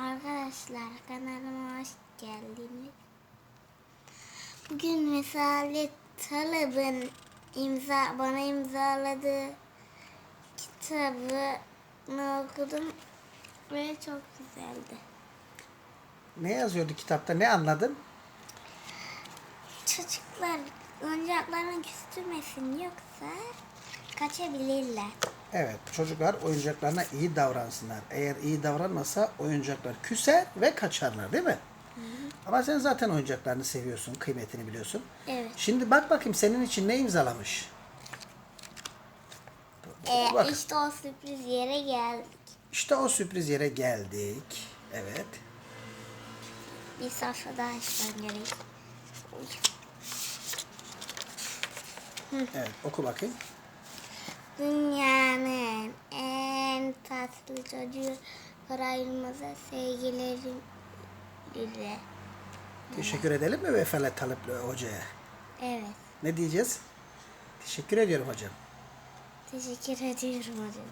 Arkadaşlar kanalıma hoş geldiniz. Bugün Mesale Talab'ın imza, bana imzaladığı kitabını okudum ve çok güzeldi. Ne yazıyordu kitapta? Ne anladın? Çocuklar oyuncaklarını küstürmesin yoksa kaçabilirler. Evet, çocuklar oyuncaklarına iyi davransınlar. Eğer iyi davranmasa oyuncaklar küser ve kaçarlar değil mi? Ama sen zaten oyuncaklarını seviyorsun, kıymetini biliyorsun. Evet. Şimdi bak bakayım senin için ne imzalamış? Ee, Bak. işte o sürpriz yere geldik. İşte o sürpriz yere geldik. Evet. Bir sayfa daha açmam gerek. Evet, oku bakayım. Dünyanın en tatlı çocuğu Koray Yılmaz'a sevgilerim dile. Teşekkür edelim mi Vefale Talepli hocaya? Evet. Ne diyeceğiz? Teşekkür ediyorum hocam. Teşekkür ediyorum hocam.